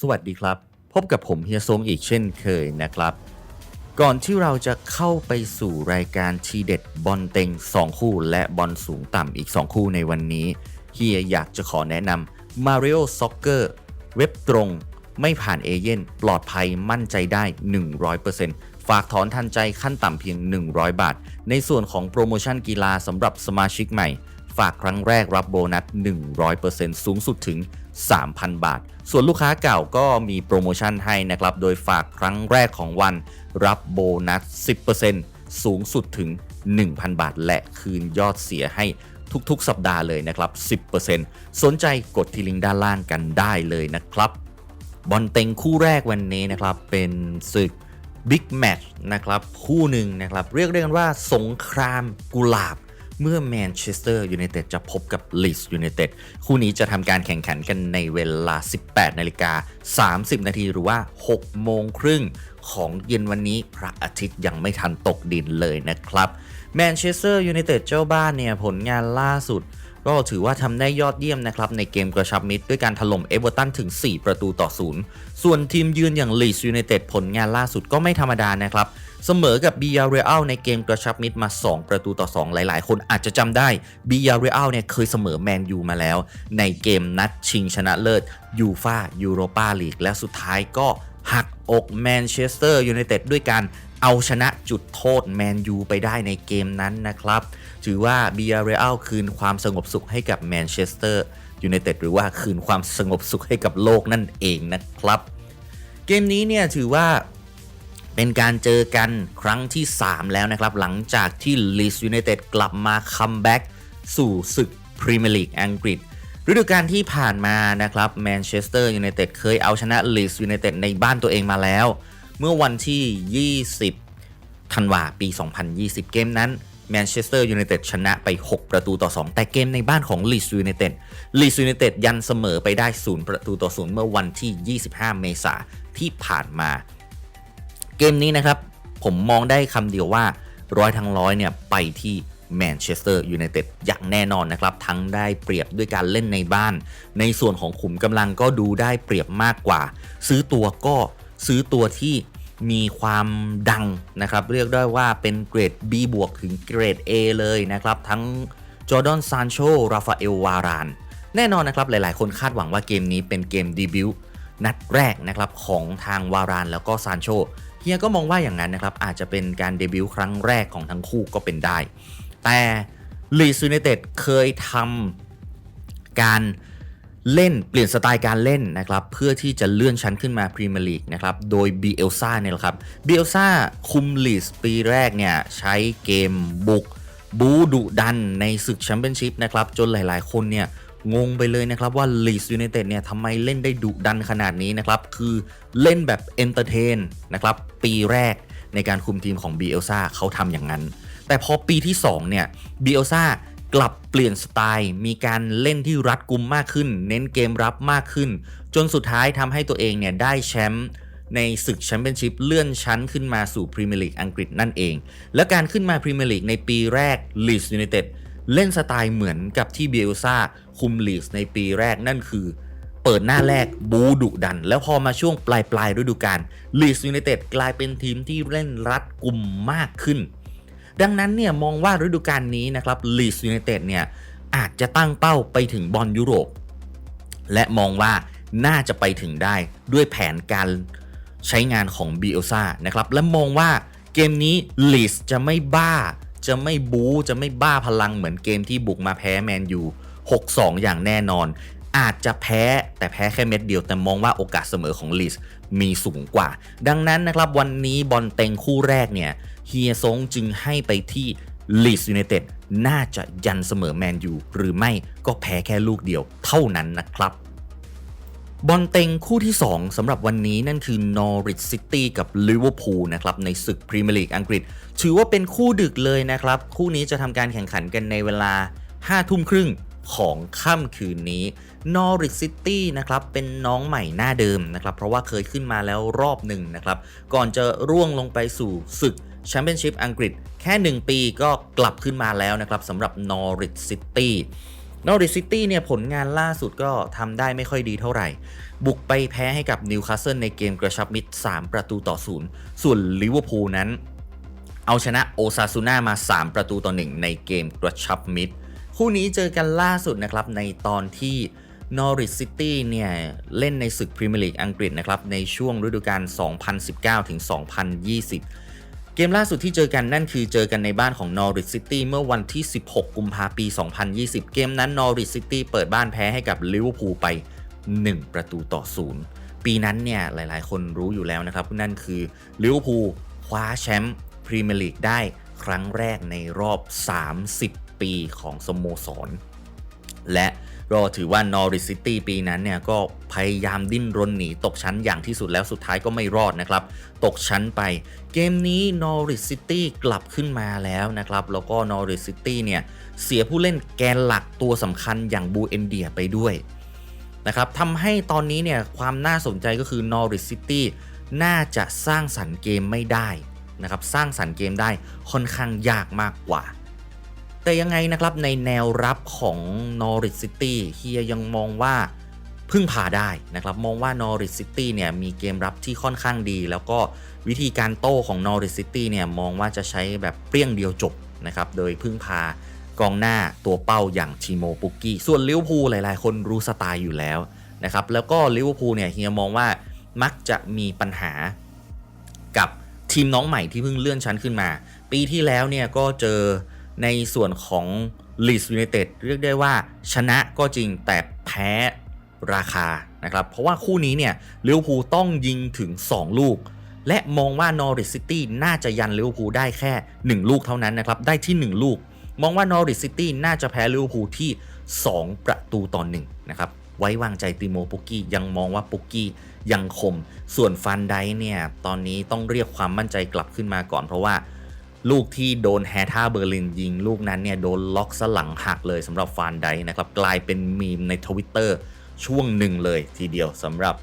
สวัสดีครับ พบกับผมเฮียซงอีกเช่นเคยนะครับ ก่อนที่เราจะเข้าไปสู่รายการทีเด็ดบอลเต็ง 2 คู่ และบอลสูงต่ำอีก 2 คู่ในวันนี้เฮียอยากจะขอแนะนำ Mario Soccer เว็บตรง ไม่ผ่านเอเย่นปลอดภัยมั่นใจได้ 100%ฝากถอนทันใจขั้นต่ำเพียง 100 บาท ในส่วนของโปรโมชั่นกีฬาสำหรับสมาชิกใหม่ ฝากครั้งแรกรับโบนัส 100%สูงสุดถึง 3,000 บาท ส่วนลูกค้าเก่าก็มีโปรโมชั่นให้นะครับ โดยฝากครั้งแรกของวันรับโบนัส 10%สูงสุดถึง 1,000 บาท และคืนยอดเสียให้ทุกๆ สัปดาห์เลยนะครับ 10%สนใจกดที่ลิงก์ด้านล่างกันได้เลยนะครับ บอลเต็งคู่แรกวันนี้นะครับ เป็นศึกบิ๊กแมตช์นะครับ คู่หนึ่งนะครับ เรียกได้กันว่าสงครามกุหลาบ เมื่อแมนเชสเตอร์ยูไนเต็ดจะพบกับลีสยูไนเต็ดคู่นี้จะทำการแข่งขันกันในเวลา 18 นาฬิกา 30 นาทีหรือว่า 6 โมงครึ่งของเย็นวันนี้พระอาทิตย์ยังไม่ทันตกดินเลยนะครับแมนเชสเตอร์ยูไนเต็ดเจ้าบ้านเนี่ยผลงานล่าสุด ก็ถือว่าทำได้ยอดเยี่ยมนะครับในเกมกระชับมิตรด้วยการถล่มเอเวอร์ตันถึง 4 ประตูต่อศูนย์ส่วนทีมยืนอย่างลีสยูไนเต็ดผลงานล่าสุดก็ไม่ธรรมดานะครับเสมอกับบียาเรอัลในเกมกระชับมิตรมา 2 ประตูต่อ 2 หลาย ๆ คนอาจจะจำได้บียาเรอัลเนี่ยเคยเสมอแมนยูมาแล้ว ในเกมนัดชิงชนะเลิศยูฟายูโรปาลีกและสุดท้ายก็หักอกแมนเชสเตอร์ยูไนเต็ดด้วยการ เอาชนะจุดโทษแมนยูไปได้ในเกมนั้นนะครับ ถือว่าบียาเรอัลคืนความสงบสุขให้กับแมนเชสเตอร์ยูไนเต็ดหรือว่าคืนความสงบสุขให้กับโลกนั่นเองนะครับ เกมนี้เนี่ยถือว่าเป็นการเจอกันครั้งที่ 3 แล้วนะครับ หลังจากที่ลีสยูไนเต็ดกลับมาคัมแบ็กสู่ศึกพรีเมียร์ลีกอังกฤษฤดูกาลที่ผ่านมานะครับแมนเชสเตอร์ยูไนเต็ดเคยเอาชนะลีสยูไนเต็ดในบ้านตัวเองมาแล้ว เมื่อวันที่ 20 ธันวาปี 2020 เกมนั้นแมนเชสเตอร์ยูไนเต็ดชนะไป 6 ประตูต่อ 2 แต่เกมในบ้านของลีสยูไนเต็ดลีสยูไนเต็ดยันเสมอไปได้ 0 ประตูต่อ 0 เมื่อวันที่ 25 เมษาที่ผ่านมา เกมนี้นะครับ ผมมองได้คำเดียวว่าร้อยทั้งร้อยเนี่ย ไปที่แมนเชสเตอร์ยูไนเต็ดอย่างแน่นอนนะครับ ทั้งได้เปรียบด้วยการเล่นในบ้าน ในส่วนของขุมกำลังก็ดูได้เปรียบมากกว่า ซื้อตัวก็ ซื้อตัวที่มีความดังนะครับ เรียกได้ว่าเป็นเกรด B บวกถึงเกรด A เลยนะครับ ทั้งจอร์ดอนซานโชราฟาเอลวาราน แน่นอนนะครับ หลายๆ คนคาดหวังว่าเกมนี้เป็นเกมดีบิวต์นัดแรกนะครับของทางวารานแล้วก็ซานโชเฮียก็มองว่าอย่างนั้นนะครับ อาจจะเป็นการเดบิวต์ครั้งแรกของทั้งคู่ก็เป็นได้ แต่ลีซูเนเต็ดเคยทำการ เล่นเปลี่ยนสไตล์การเล่นนะครับเพื่อที่จะเลื่อนชั้นขึ้นมาพรีเมียร์ลีกนะครับโดยบีเอลซ่าเนี่ยแหละครับบีเอลซ่าคุมลีสปีแรกเนี่ยใช้เกมบุกบูดุดันในศึกแชมเปี้ยนชิพนะครับจนหลายๆ คนเนี่ยงงไปเลยนะครับว่าลีสยูไนเต็ดเนี่ยทำไมเล่นได้ดุดันขนาดนี้นะครับคือเล่นแบบเอนเตอร์เทนนะครับปีแรกในการคุมทีมของบีเอลซ่าเขาทำอย่างนั้น แต่พอปีที่2เนี่ยบีเอลซ่า กลับเปลี่ยนสไตล์ มีการเล่นที่รัดกุมมากขึ้น เน้นเกมรับมากขึ้น จนสุดท้ายทำให้ตัวเองเนี่ยได้แชมป์ในศึกแชมเปี้ยนชิพเลื่อนชั้นขึ้นมาสู่พรีเมียร์ลีกอังกฤษนั่นเอง และการขึ้นมาพรีเมียร์ลีกในปีแรกลีสยูไนเต็ดเล่นสไตล์เหมือนกับที่เบลซ่าคุมลีสในปีแรกนั่นคือ เปิดหน้าแรกบูดุดัน แล้วพอมาช่วงปลายปลายฤดูกาลลีสยูไนเต็ดกลายเป็นทีมที่เล่นรัดกุมมากขึ้น ดังนั้นเนี่ยมองว่าฤดูกาลนี้นะครับลีสยูไนเต็ดเนี่ยอาจจะตั้งเป้าไปถึงบอลยุโรป และมองว่าน่าจะไปถึงได้ด้วยแผนการใช้งานของบีเอลซ่านะครับและมองว่าเกมนี้ลีสจะไม่บ้า จะไม่บู๊จะไม่บ้าพลังเหมือนเกมที่บุกมาแพ้แมนยู6-2 อย่างแน่นอน อาจจะแพ้แต่แพ้แค่เม็ดเดียวแต่มองว่าโอกาสเสมอของลีสมีสูงกว่า ดังนั้นนะครับวันนี้บอลเต็งคู่แรกเนี่ย เฮียซงจึงให้ไปที่ลีสยูไนเต็ดน่าจะยันเสมอแมนยูหรือไม่ก็แพ้แค่ลูกเดียวเท่านั้นนะครับ บอลเต็งคู่ที่ 2สำหรับวันนี้นั่นคือนอริ h ซิตี้กับลิเวอร์พูลนะครับในศึกพรีเมียร์ลีกอังกฤษ ถือว่าเป็นคู่ดึกเลยนะครับ คู่นี้จะทำการแข่งขันกันในเวลา5ทุ่มครึ่งของค่ำคืนนี้นอริ h ซิตี้นะครับเป็นน้องใหม่หน้าเดิมนะครับ เพราะว่าเคยขึ้นมาแล้วรอบหนึ่งนะครับ ก่อนจะร่วงลงไปสู่ศึก แชมเปี้ยนชิพอังกฤษแค่ 1 ปีก็กลับขึ้นมาแล้วนะครับสำหรับนอริ h ซิตี้นอริซิตี้เนี่ยผลงานล่าสุดก็ทำได้ไม่ค่อยดีเท่าไหร่ บุกไปแพ้ให้กับนิวคาสเซิลในเกมกระชับมิตร 3 ประตูต่อ0ส่วนลิเวอร์พูลนั้น เอาชนะโอซาซูน่ามา 3 ประตูต่อ 1 ในเกมกระชับมิตร คู่นี้เจอกันล่าสุดนะครับในตอนที่นอริ c ซิตี้เนี่ยเล่นในศึกพรีเมียร์ลีกอังกฤษนะครับในช่วงฤดูกาล 2019ถึง2020 เกมล่าสุดที่เจอกันนั่นคือเจอกันในบ้านของนอริ c ซิตี้เมื่อวันที่ 16 กุมภาพันธ์ปี 2020 เกมนั้นนอริ c ซิตี้เปิดบ้านแพ้ให้กับลิเวอร์พูลไป 1 ประตูต่อ0ปีนั้นเนี่ยหลายๆ คนรู้อยู่แล้วนะครับ นั่นคือลิเวอร์พูลคว้าแชมป์พรีเมียร์ลีกได้ครั้งแรกในรอบ 30 ปีของสโมสร และ ก็ถือว่านอริ c ซิตี้ปีนั้นเนี่ยก็พยายามดิ้นรนหนีตกชั้นอย่างที่สุดแล้วสุดท้ายก็ไม่รอดนะครับ ตกชั้นไป เกมนี้นอริ c ซิตี้กลับขึ้นมาแล้วนะครับ แล้วก็นอริ c ซิตี้เนี่ยเสียผู้เล่นแกนหลักตัวสำคัญอย่างบูเอนเดียไปด้วยนะครับทำให้ตอนนี้เนี่ยความน่าสนใจก็คือนอริ c ซิตี้น่าจะสร้างสรรค์เกมไม่ได้นะครับ สร้างสรรค์เกมได้ค่อนข้างยากมากกว่า แต่ยังไงนะครับในแนวรับของ Norwich City เฮียยังมองว่าพึ่งพาได้นะครับ มองว่า Norwich City เนี่ยมีเกมรับที่ค่อนข้างดี แล้วก็วิธีการโต้ของ Norwich City เนี่ยมองว่าจะใช้แบบเปรี้ยงเดียวจบนะครับโดยพึ่งพากองหน้าตัวเป้าอย่างทีโมปุกกี้ส่วนลิเวอร์พูลหลาย ๆ คนรู้สไตล์อยู่แล้วนะครับแล้วก็ลิเวอร์พูลเนี่ยเฮียมองว่ามักจะมีปัญหากับทีมน้องใหม่ที่เพิ่งเลื่อนชั้นขึ้นมา ปีที่แล้วเนี่ยก็เจอ ในส่วนของลีสยู n นเต็ดเรียกได้ว่าชนะก็จริงแต่แพ้ราคานะครับ เพราะว่าคู่นี้เนี่ยลิเวอร์พูลต้องยิงถึง 2 ลูก และมองว่านอริ c ซิตี้น่าจะยันลิเวอร์พูลได้แค่ 1 ลูกเท่านั้นนะครับ ได้ที่ 1 ลูก มองว่านอริ c ซิตี้น่าจะแพ้ลิเวอร์พูลที่ 2 ประตูต่อ1นะครับไว้วางใจติโมปุกกี้ยังมองว่าปุกกี้ยังคม ส่วนฟันไดเนี่ยตอนนี้ต้องเรียกความมั่นใจกลับขึ้นมาก่อนเพราะว่า ลูกที่โดนแฮท่าเบอร์ลินยิง ลูกนั้นเนี่ยโดนล็อกสลังหักเลยสำหรับฟานไดนะครับกลายเป็นมีมในทวิตเตอร์ช่วงหนึ่งเลยทีเดียวสำหรับ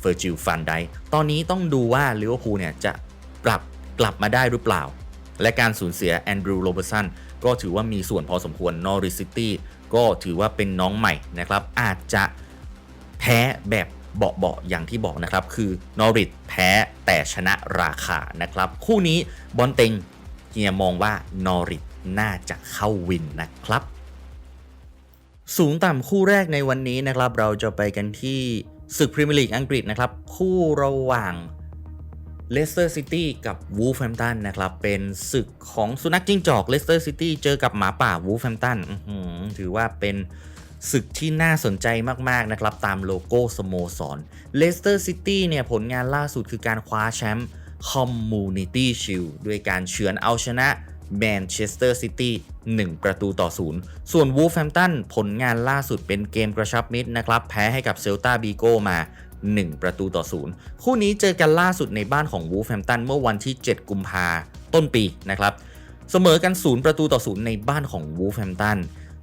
เฟอร์จิลฟานไดตอนนี้ต้องดูว่าลิเวอร์พูลเนี่ยจะปรับกลับมาได้หรือเปล่า และการสูญเสียแอนดรูว์โรเบอร์สันก็ถือว่ามีส่วนพอสมควรนอริซิตี้ก็ถือว่าเป็นน้องใหม่นะครับ อาจจะแพ้แบบเบาๆอย่างที่บอกนะครับ คือนอริทแพ้แต่ชนะราคานะครับ คู่นี้บอลเต็ง เฮียมองว่านอริทน่าจะเข้าวินนะครับ สูงต่ำคู่แรกในวันนี้นะครับ เราจะไปกันที่ศึกพรีเมียร์ลีกอังกฤษนะครับ คู่ระหว่างเลสเตอร์ซิตี้กับวูฟแฮมตันนะครับ เป็นศึกของสุนัขจิ้งจอกเลสเตอร์ซิตี้เจอกับหมาป่าวูฟแฮมตันถือว่าเป็นศึกที่น่าสนใจมาก ๆ นะครับ ตามโลโก้สโมสรเลสเตอร์ซิตี้เนี่ย ผลงานล่าสุดคือการคว้าแชมป์ คอมมูนิตี้ชิลด้วยการเฉือนเอาชนะแมนเชสเตอร์ซิตี้1ประตูต่อ0ส่วนวูฟแฮมตันผลงานล่าสุดเป็นเกมกระชับมิตรนะครับ แพ้ให้กับเซลตาบีโกมา 1 ประตูต่อ0คู่นี้เจอกันล่าสุดในบ้านของวูฟแฮมตันเมื่อวันที่ 7 กุมภาต้นปีนะครับ เสมอกัน 0 ประตูต่อ0ในบ้านของวูฟแฮมตัน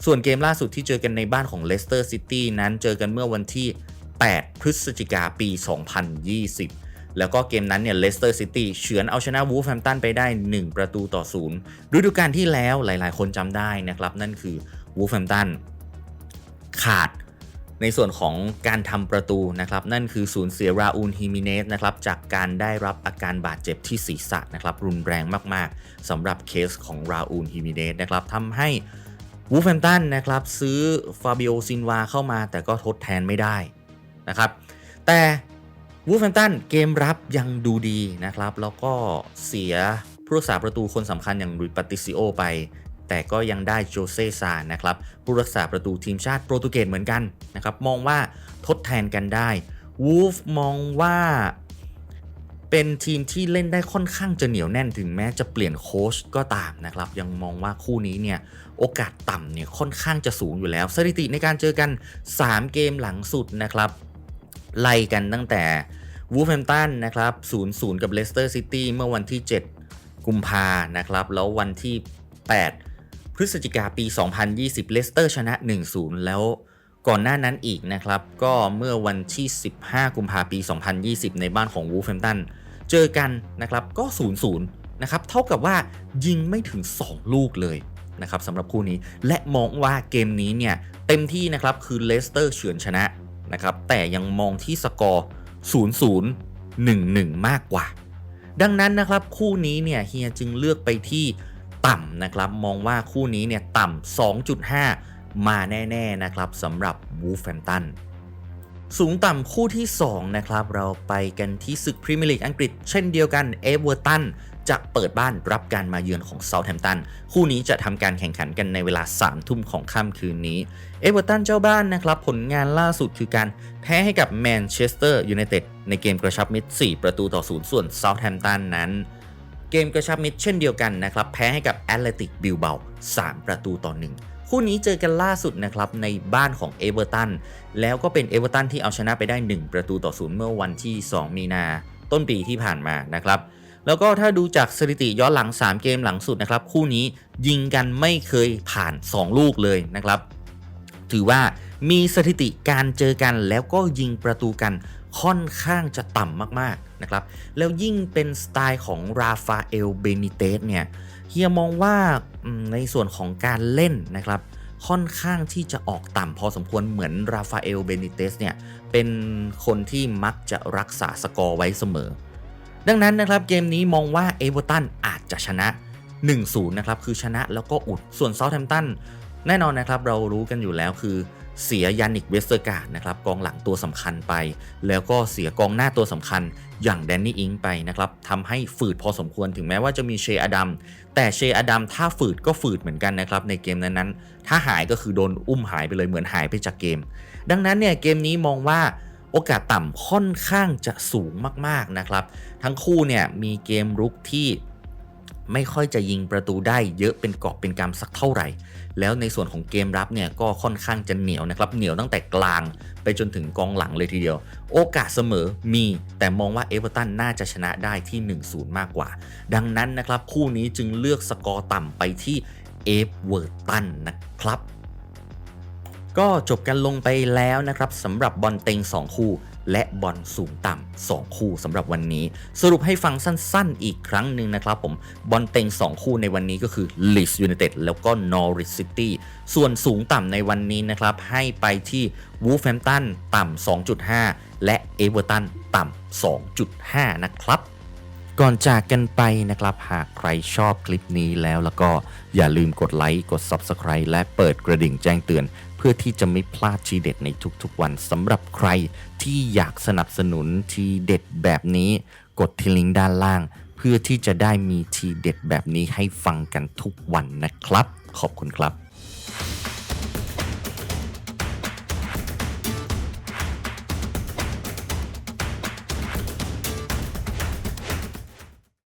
ส่วนเกมล่าสุดที่เจอกันในบ้านของเลสเตอร์ซิตี้นั้นเจอกันเมื่อวันที่ 8 พฤศจิกาปี 2020 แล้วก็เกมนั้นเนี่ยเลสเตอร์ซิตี้เฉือนเอาชนะวูฟแฮมตันไปได้ 1 ประตูต่อ0ฤดูกาลที่แล้วหลายๆ คนจำได้นะครับ นั่นคือวูฟแฮมตันขาดในส่วนของการทำประตูนะครับ นั่นคือสูญเสียราอูลฮิมิเนสนะครับจากการได้รับอาการบาดเจ็บที่ศีรษะนะครับ รุนแรงมากๆสำหรับเคสของราอูลฮิมิเนสนะครับทำให้วูฟแฮมตันนะครับซื้อฟาบิโอซินวาเข้ามาแต่ก็ทดแทนไม่ได้นะครับ แต่ วูฟแฮมตันเกมรับยังดูดีนะครับ แล้วก็เสียผู้รักษาประตูคนสำคัญอย่างรุยปาติซิโอไป แต่ก็ยังได้โจเซซานะครับ ผู้รักษาประตูทีมชาติโปรตุเกสเหมือนกันนะครับ มองว่าทดแทนกันได้วูฟมองว่าเป็นทีมที่เล่นได้ค่อนข้างจะเหนียวแน่นถึงแม้จะเปลี่ยนโค้ชก็ตามนะครับ ยังมองว่าคู่นี้เนี่ย โอกาสต่ำเนี่ยค่อนข้างจะสูงอยู่แล้ว สถิติในการเจอกัน 3 เกมหลังสุดนะครับ ไล่กันตั้งแต่ วูฟแฮมตันนะครับ0-0 กับเลสเตอร์ซิตี้เมื่อวันที่ 7 กุมภานะครับ แล้ววันที่ 8 พฤศจิกาปี 2020 เลสเตอร์ชนะ 1-0 แล้วก่อนหน้านั้นอีกนะครับ ก็เมื่อวันที่ 15 กุมภาพันธ์ปี 2020 ในบ้านของวูฟแฮมตันเจอกันนะครับก็ 0-0 นะครับ เท่ากับว่ายิงไม่ถึง 2 ลูกเลยนะครับสำหรับคู่นี้และมองว่าเกมนี้เนี่ยเต็มที่นะครับคือเลสเตอร์เฉือนชนะนะครับแต่ยังมองที่สกอร์ 0 0 1 1 มากกว่า ดังนั้นนะครับคู่นี้เนี่ยเฮียจึงเลือกไปที่ต่ำนะครับมองว่าคู่นี้เนี่ยต่ำ 2.5 มาแน่ ๆ นะครับสำหรับวูฟแฟมตันสูงต่ำคู่ที่ 2 นะครับ เราไปกันที่ศึกพรีเมียร์ลีกอังกฤษเช่นเดียวกันเอเวอร์ตัน จะเปิดบ้านรับการมาเยือนของเซาท์แฮมป์ตัน คู่นี้จะทำการแข่งขันกันในเวลา3ทุ่มของค่ำคืนนี้ เอเวอร์ตันเจ้าบ้านนะครับ ผลงานล่าสุดคือการแพ้ให้กับแมนเชสเตอร์ยูไนเต็ดในเกมกระชับมิตร 4 ประตูต่อ0ส่วนเซาท์แฮมป์ตันนั้นเกมกระชับมิตรเช่นเดียวกันนะครับ แพ้ให้กับแอตเลติกบิลเบา3 ประตูต่อ 1 คู่นี้เจอกันล่าสุดนะครับในบ้านของเอเวอร์ตัน แล้วก็เป็นเอเวอร์ตันที่เอาชนะไปได้ 1 ประตูต่อศูนย์เมื่อวันที่ 2 มีนา ต้นปีที่ผ่านมานะครับ แล้วก็ถ้าดูจากสถิติย้อนหลัง 3 เกมหลังสุดนะครับ คู่นี้ยิงกันไม่เคยผ่าน 2 ลูกเลยนะครับ ถือว่ามีสถิติการเจอกันแล้วก็ยิงประตูกันค่อนข้างจะต่ำมากๆนะครับ แล้วยิ่งเป็นสไตล์ของราฟาเอลเบนิเตสเนี่ยเฮียมองว่าในส่วนของการเล่นนะครับค่อนข้างที่จะออกต่ำพอสมควรเหมือนราฟาเอลเบนิเตสเนี่ยเป็นคนที่มักจะรักษาสกอร์ไว้เสมอ ดังนั้นนะครับเกมนี้มองว่าเอเวอร์ตันอาจจะชนะ 1-0 นะครับ คือชนะแล้วก็อุดส่วนเซาท์แฮมป์ตันแน่นอนนะครับเรารู้กันอยู่แล้วคือเสียยานิกเวสเตอร์การ์ดนะครับกองหลังตัวสำคัญไป แล้วก็เสียกองหน้าตัวสำคัญอย่างแดนนี่อิงไปนะครับทำให้ฝืดพอสมควรถึงแม้ว่าจะมีเชอดัมแต่เชอดัมถ้าฝืดก็ฝืดเหมือนกันนะครับในเกมนั้นๆ ถ้าหายก็คือโดนอุ้มหายไปเลยเหมือนหายไปจากเกม ดังนั้นเนี่ยเกมนี้มองว่า โอกาสต่ำค่อนข้างจะสูงมากๆนะครับ ทั้งคู่เนี่ยมีเกมรุกที่ไม่ค่อยจะยิงประตูได้เยอะเป็นกอบเป็นกำสักเท่าไหร่ แล้วในส่วนของเกมรับเนี่ยก็ค่อนข้างจะเหนียวนะครับ เหนียวตั้งแต่กลางไปจนถึงกองหลังเลยทีเดียว โอกาสเสมอมีแต่มองว่าเอเวอร์ตันน่าจะชนะได้ที่ 1-0 มากกว่า ดังนั้นนะครับคู่นี้จึงเลือกสกอร์ต่ำไปที่เอเวอร์ตันนะครับ ก็จบกันลงไปแล้วนะครับสำหรับบอลเต็ง 2 คู่ และบอลสูงต่ำ2คู่สำหรับวันนี้ สรุปให้ฟังสั้นๆ อีกครั้งหนึ่งนะครับผมบอลเต็ง 2 คู่ในวันนี้ก็คือ Leeds United แล้วก็ Norwich City ส่วนสูงต่ำในวันนี้นะครับ ให้ไปที่ Wolverhampton ต่ำ2.5 และ Everton ต่ำ2.5 นะครับ ก่อนจากกันไปนะครับ หากใครชอบคลิปนี้แล้วแล้วก็อย่าลืมกดไลค์กด Subscribe และเปิดกระดิ่งแจ้งเตือน เพื่อที่จะไม่พลาดทีเด็ดในทุกๆวันสำหรับใครที่อยากสนับสนุนทีเด็ดแบบนี้ กดที่ลิงก์ด้านล่าง เพื่อที่จะได้มีทีเด็ดแบบนี้ให้ฟังกันทุกวันนะครับ ขอบคุณครับ